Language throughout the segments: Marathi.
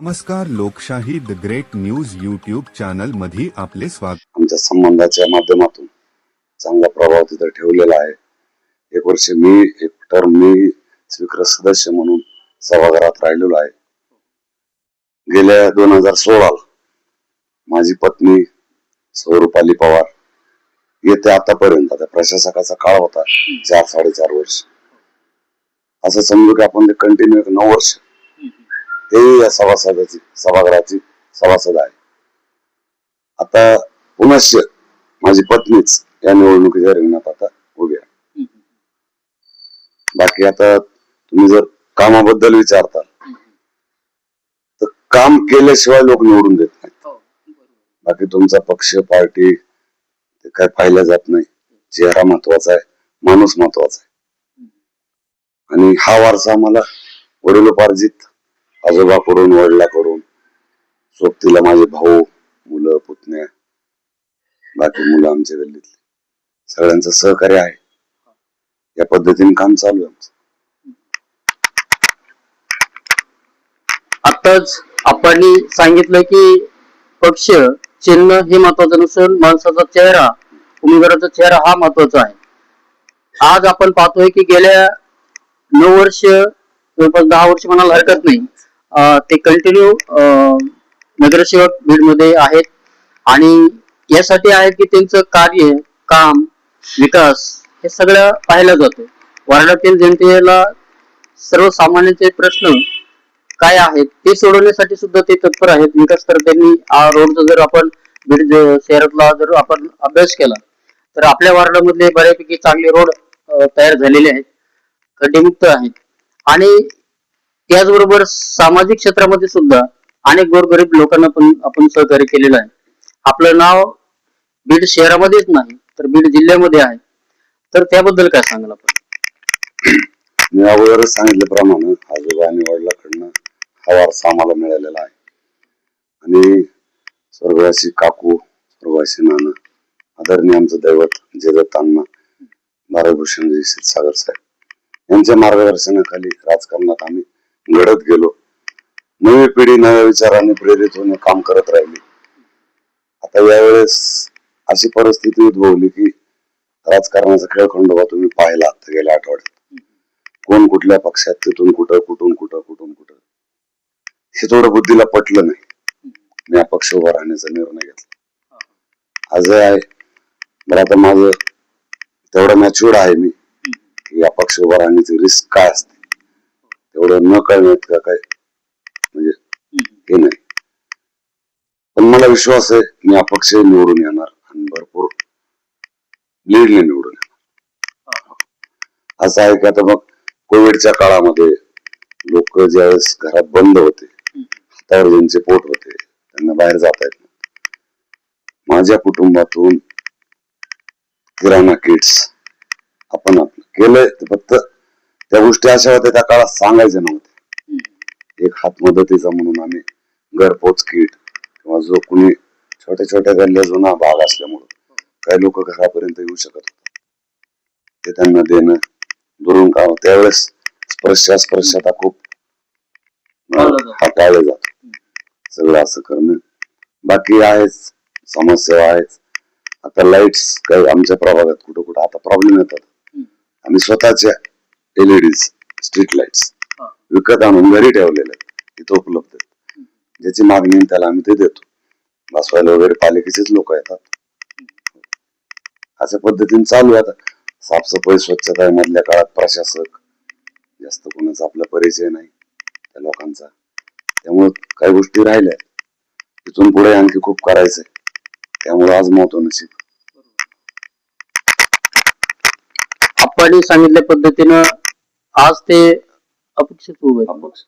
नमस्कार Lokshahi the great news YouTube चॅनलमध्ये आपले स्वागत. आमच्या संबंधाच्या माध्यमातून चांगला प्रभाव तिथं ठेवलेला आहे. एक वर्ष मी एक टर्म मी स्वीकृत सदस्य म्हणून सभागृहात राहिलेलो आहे. गेल्या दोन हजार सोळा माझी पत्नी स्वरूपाली पवार येते आतापर्यंत आता प्रशासकाचा काळ होता चार साडेचार वर्ष. असं समजू की आपण ते कंटिन्यू एक नऊ वर्ष ते या सभासदाची सभागृहाची सभासद आहे. आता पुनश्च माझी पत्नीच या निवडणुकीच्या रिंगणात आता उभी आहे. बाकी आता तुम्ही जर कामाबद्दल विचारताल तर काम केल्याशिवाय लोक निवडून देत नाहीत. बाकी तुमचा पक्ष पार्टी ते काय पाहिलं जात नाही. चेहरा महत्त्वाचा आहे माणूस महत्त्वाचा आहे. आणि हा वारसा आम्हाला वडिलोपार्जित आजोबाकडून वडिलाकडून सोबतीला माझे भाऊ मुलं पुतण्या बाकी मुलं आमच्या गल्लीतले. सगळ्यांचं सहकार्य आहे. या पद्धतीने काम चालू आहे आमचं. आताच आपण सांगितलं की पक्ष चिन्ह हे महत्वाचं नसून माणसाचा चेहरा उमेदवाराचा चेहरा हा महत्त्वाचा आहे. आज आपण पाहतोय की गेल्या नऊ वर्ष जवळपास दहा वर्ष म्हणायला हरकत नाही. ते कंटिन्यू नगरसेवक बीडमध्ये आहेत. आणि यासाठी आहे की त्यांचं कार्य काम विकास हे सगळं पाहिलं जातं. वार्डातील जनतेला सर्वसामान्यांचे प्रश्न काय आहेत ते सोडवण्यासाठी सुद्धा ते तत्पर आहेत. विकासकर्त्यांनी रोडचा जर आपण बीड शहरातला जर आपण अभ्यास केला तर आपल्या वार्डामधले बऱ्यापैकी चांगले रोड तयार झालेले आहेत. खड्डेमुक्त आहेत. आणि त्याचबरोबर सामाजिक क्षेत्रामध्ये सुद्धा अनेक गोरगरीब लोकांना पण आपण सहकार्य केलेलं आहे. आपलं नाव बीड शहरामध्येच नाही तर बीड जिल्ह्यामध्ये आहे. तर त्याबद्दल काय सांगाल आपण? मी अगोदरच सांगितल्याप्रमाणे आजोबा आणि वडिलाकडनं हा वारसा आम्हाला मिळालेला आहे. आणि स्वर्गवासी काकू स्वर्गवासी नाना आदरणीय आमचं दैवत जेदत्तांना अण्णा भारतभूषण सागर साहेब यांच्या मार्गदर्शनाखाली राजकारणात आम्ही घडत गेलो. नवी पिढी नव्या विचाराने प्रेरित होणे काम करत राहिली. आता यावेळेस अशी परिस्थिती उद्भवली की राजकारणाचा खेळ खंडोबा तुम्ही पाहिला आता गेल्या आठवड्यात. कोण कुठल्या पक्षात तिथून कुठं कुठून कुठं कुठून कुठं. हे थोडं बुद्धीला पटलं नाही. मी अपक्ष उभा राहण्याचा निर्णय घेतला. आज आहे. बरं आता माझं तेवढं मॅच्युअर्ड आहे मी. की अपक्ष उभा राहण्याची रिस्क काय असते? तेवढं न करण्यात का काय म्हणजे हे नाही पण मला विश्वास आहे मी अपक्ष निवडून येणार आणि भरपूर लीडने निवडून येणार असं आहे की आता मग कोविडच्या काळामध्ये लोक ज्यावेळेस घरात बंद होते हातावर ज्यांचे पोट होते त्यांना बाहेर जाता येत नव्हतं. माझ्या कुटुंबातून किराणा किट्स आपण आपलं केलंय ते फक्त त्या गोष्टी अशा होत्या त्या काळात सांगायच्या नव्हत्या एक हात मदतीचा म्हणून आम्ही घरपोच किट किंवा जो कुणी छोट्या छोट्या गल्ल्या जुना भाग असल्यामुळं काही लोक घरापर्यंत येऊ शकत होते. ते त्यांना देणं दुरून काम त्यावेळेस स्पर्श स्पर्शता खूप हाताळलं जात. सगळं असं करणं. बाकी आहेच समस्या आहेच. आता लाईट्स काही आमच्या प्रभागात कुठं कुठं आता प्रॉब्लेम येतात. आम्ही स्वतःच्या एलईडीज स्ट्रीट लाईट्स. विकत आणून घरी ठेवलेले आहेत. इथं उपलब्ध आहेत. ज्याची मागणी आहे त्याला आम्ही ते देतो. बसवायला वगैरे पालिकेचेच लोक येतात. अशा पद्धतीने चालू आहे आता. साफसफाई स्वच्छता आहे मधल्या काळात प्रशासक. जास्त कोणाचा आपला परिचय नाही. त्या लोकांचा. त्यामुळे काही गोष्टी राहिल्या तिथून पुढे आणखी खूप करायचंय. त्यामुळे आज महत्त्व नशीब आपण सांगितल्या पद्धतीनं आज ते अपेक्षित उभे आहेत. अपक्ष.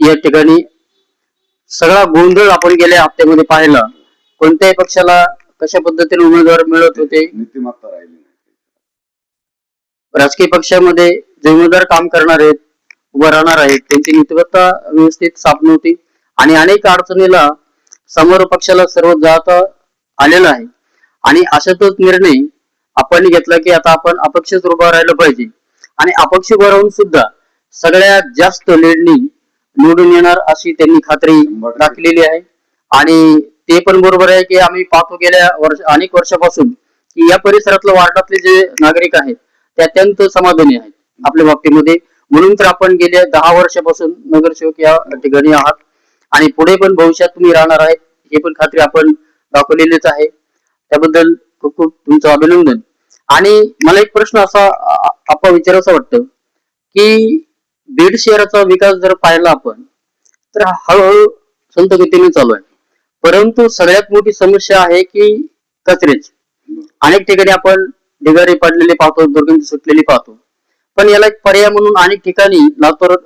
या ठिकाणी सगळा गोंधळ आपण गेल्या हप्त्यामध्ये पाहिला. कोणत्याही पक्षाला कशा पद्धतीने उमेदवार मिळत होते? नीतिमत्ता राहिली नाही. राजकीय पक्षामध्ये जे उमेदवार काम करणार आहेत उभं राहणार आहेत त्यांची नीतिमत्ता व्यवस्थित साफ नव्हती. आणि अनेक अडचणीला समोर पक्षाला सर्व जाता आलेला आहे. आणि अशातच निर्णय आपण घेतला की आता आपण अपक्षच उभं राहिलं पाहिजे. आणि अपक्ष उभं राहून सुद्धा सगळ्यात जास्त लीडनी निवडून येणार अशी त्यांनी खात्री. दाखलेली आहे. आणि ते पण बरोबर आहे की आम्ही पाहतो गेल्या वर्ष अनेक वर्षापासून की या परिसरातल्या वार्डातले जे नागरिक आहेत ते अत्यंत समाधानी आहेत आपल्या बाबतीमध्ये. म्हणून तर आपण गेल्या दहा वर्षापासून नगरसेवक या ठिकाणी आहात. आणि पुढे पण भविष्यात तुम्ही राहणार आहेत हे पण खात्री आपण दाखवलेलीच आहे. त्याबद्दल खूप खूप तुमचं अभिनंदन. आणि मला एक प्रश्न असा आ- आपा विचारायचा वाटतं की बीड शहराचा विकास जर पाहिला आपण तर हळूहळू संत गतीने चालू आहे. परंतु सगळ्यात मोठी समस्या आहे की कचऱ्याची अनेक ठिकाणी आपण ढिगारी पडलेले पाहतो दुर्गंधी सुटलेली पाहतो. पण याला एक पर्याय म्हणून अनेक ठिकाणी लातूर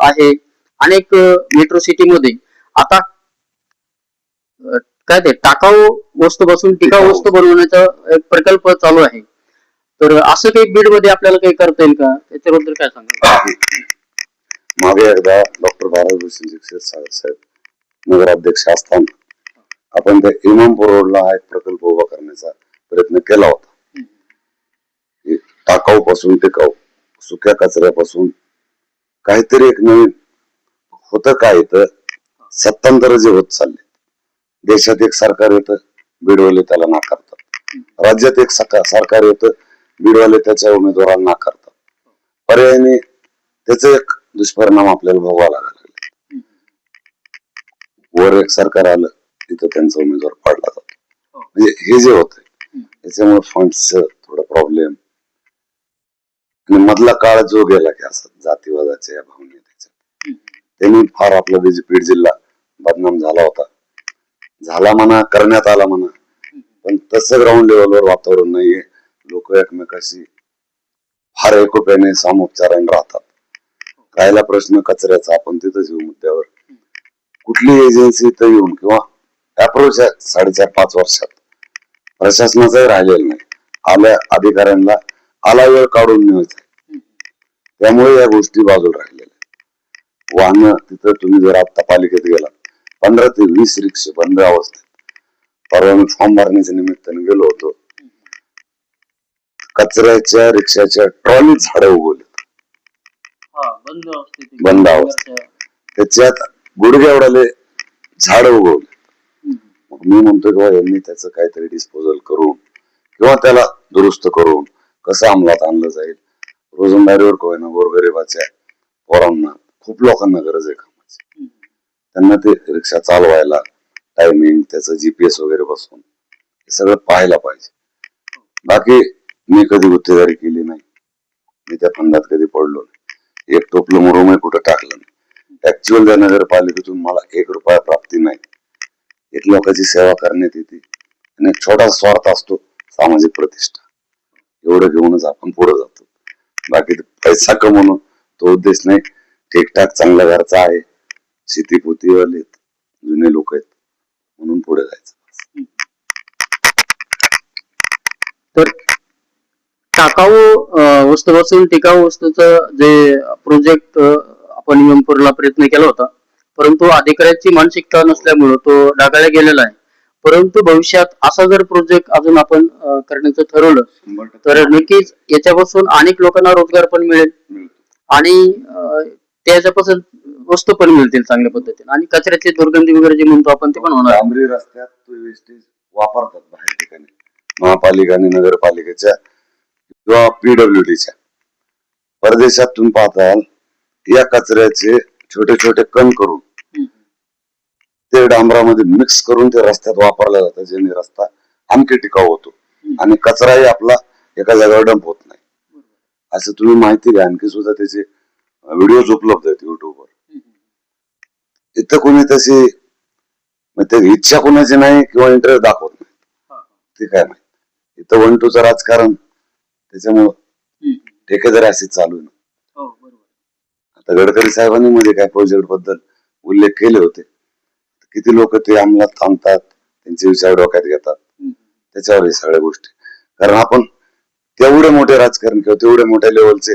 आहे. अनेक मेट्रो सिटी मध्ये आता काय ते टाकाऊ वस्तू टिकाऊ टिकाऊ. वस्तू बनवण्याचा एक प्रकल्प चालू आहे. तर असं काही बीडमध्ये आपल्याला काही करता येईल का? त्याच्याबद्दल काय सांगा मागे एकदा डॉक्टर भारतभूषण दीक्षित साहेब नगराध्यक्ष असताना आपण त्या इमामपूर रोडला हा एक प्रकल्प उभा करण्याचा प्रयत्न केला होता. टाकाऊ पासून टिकाऊ सुक्या कचऱ्यापासून काहीतरी एक नवीन होतं काय तर सत्तांतर जे होत चालले. देशात एक सरकार येतं बिडवले त्याला नाकारतात. राज्यात एक सका- सरकार येतं बीडवाले त्याच्या उमेदवारांना नाकारतात पर्यायाने त्याचे एक दुष्परिणाम आपल्याला भोगावा लागायला लागले वर एक सरकार आलं तिथं त्यांचा उमेदवार पाडला जातो. म्हणजे हे जे होत त्याच्यामुळे फंड्स थोडं प्रॉब्लेम आणि मधला काळ जो गेला की असं जातीवादाच्या या भावने त्याच्या त्यांनी फार आपला बीड जिल्हा बदनाम झाला होता. झाला म्हणा करण्यात आला म्हणा. पण तसं ग्राउंड लेवलवर वातावरण नाहीये. लोक एकमेकाशी फार एकोप्याने सामोपचाराने राहतात. राहिला प्रश्न कचऱ्याचा आपण तिथंच येऊ मुद्द्यावर. कुठली एजन्सी इथं येऊन किंवा अप्रोच साडेचार पाच वर्षात प्रशासनाचाही राहिलेला नाही. आल्या अधिकाऱ्यांना आला वेळ काढून न्यायचा. त्यामुळे या गोष्टी बाजूला राहिलेल्या वाहन तिथं तुम्ही जर आता पालिकेत गेला पंधरा ते वीस रिक्षे बंद अवस्थेत. परवा मी फॉर्म भरण्याच्या निमित्ताने गेलो होतो. कचऱ्याच्या रिक्षाच्या ट्रॉली झाडं उगवली बंद अवस्थेत. त्याच्यात गुडघ्या एवढाले झाड उगवले मी म्हणतो की बा यांनी त्याचं काहीतरी डिस्पोजल करून किंवा त्याला दुरुस्त करून कसं अंमलात आणलं जाईल? रोजंदारीवर कोय ना गोरगरिबाच्या पोरांना खूप लोकांना गरज आहे कामाची. त्यांना ते रिक्षा चालवायला टायमिंग त्याचं जीपीएस वगैरे बसवून हे सगळं पाहायला पाहिजे. बाकी मी कधी गुत्तेदारी केली नाही. मी त्या फंडात कधी पडलो नाही. एक टोपलं मुरुमही कुठं टाकलं नाही. ऍक्च्युअल त्या नगरपालिकेतून मला एक रुपया प्राप्ती नाही. एक लोकांची सेवा करण्यात येते. आणि एक छोटा स्वार्थ असतो सामाजिक प्रतिष्ठा. एवढं घेऊनच आपण पुढे जातो. बाकी पैसा कमवणं तो उद्देश नाही. ठीकठाक चांगल्या घरचा आहे. शेती पोतीवाले आहेत जुने लोक आहेत. म्हणून पुढे जायचं. तर टाकाऊ वस्तूपासून टिकाऊ वस्तूचं जे प्रोजेक्ट आपण यमपूरला प्रयत्न केला होता. परंतु अधिकाऱ्याची मानसिकता नसल्यामुळं तो डागाळला गेलेला आहे. परंतु भविष्यात असा जर प्रोजेक्ट अजून आपण करण्याचं ठरवलं तर नक्कीच याच्यापासून अनेक लोकांना रोजगार पण मिळेल. आणि त्याच्यापासून वस्तू पण मिळतील चांगल्या पद्धतीने. आणि कचऱ्याची दुर्गंधी वगैरे जे म्हणतो आपण ते पण होणार. डांबरी रस्त्यात वापरतात बाहेर ठिकाणी. महापालिका आणि नगरपालिकेच्या किंवा पीडब्ल्यूडीच्या. परदेशात परदेशातून पाहताल या कचऱ्याचे छोटे छोटे कण करून ते डांबरामध्ये मिक्स करून ते रस्त्यात वापरला जातं ज्याने रस्ता आणखी टिकाऊ होतो. आणि कचराही आपला एका जागेवर डंप होत नाही. असं तुम्ही माहिती घ्या आणखी सुद्धा त्याचे व्हिडिओज उपलब्ध आहेत युट्यूबवर इथं कोणी तशी ते इच्छा कोणाची नाही किंवा इंटरेस्ट दाखवत नाही. ते काय नाही. इथं वन टूचं राजकारण त्याच्यामुळं ठेकेदारी अशी चालू आहे ना. हो बरोबर. आता गडकरी साहेबांनी मध्ये काय प्रोजेक्टबद्दल उल्लेख केले होते. किती लोक ते अंमलात आणतात त्यांचे विचार डोक्यात घेतात. त्याच्यावर हे सगळ्या गोष्टी. कारण आपण तेवढे मोठे राजकारण किंवा तेवढे मोठ्या लेवलचे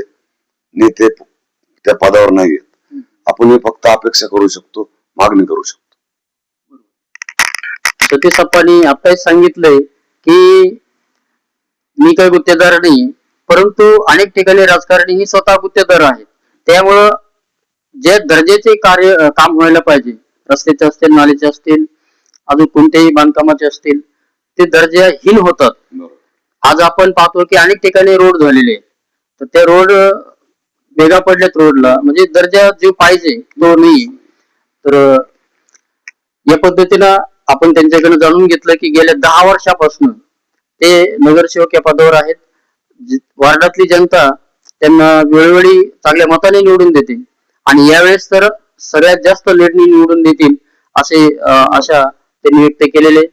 नेते त्या पदावर नाही आहेत आपण हे फक्त अपेक्षा करू शकतो मागणी करू शकतो. सतीश अप्पांनी आताच सांगितलंय की मी काही गुत्तेदार नाही परंतु अनेक ठिकाणी राजकारणी ही स्वतः गुत्तेदार आहेत. त्यामुळं जे दर्जाचे कार्य काम व्हायला पाहिजे रस्त्याचे असतील नालीचे असतील अजून कोणत्याही बांधकामाचे असतील ते दर्जाहीन होतात. आज आपण पाहतो की अनेक ठिकाणी रोड झालेले. तर ते रोड भेगा पडलेत रोडला म्हणजे दर्जा जो पाहिजे तो नाही. तर या पद्धतीनं आपण त्यांच्याकडे जाणून घेतलं की गेल्या दहा वर्षापासून ते नगरसेवक या पदावर आहेत. वार्डातली जनता त्यांना वेळोवेळी चांगल्या मताने निवडून देते. आणि यावेळेस तर सगळ्यात जास्त लीडनी निवडून देतील असे आशा त्यांनी व्यक्त केलेले.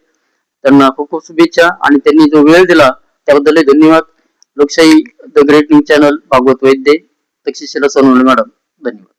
त्यांना खूप खूप शुभेच्छा आणि त्यांनी जो वेळ दिला त्याबद्दल धन्यवाद. Lokshahi the great news channel Bhagwat Vaidya Takshashila Sonawane madam धन्यवाद.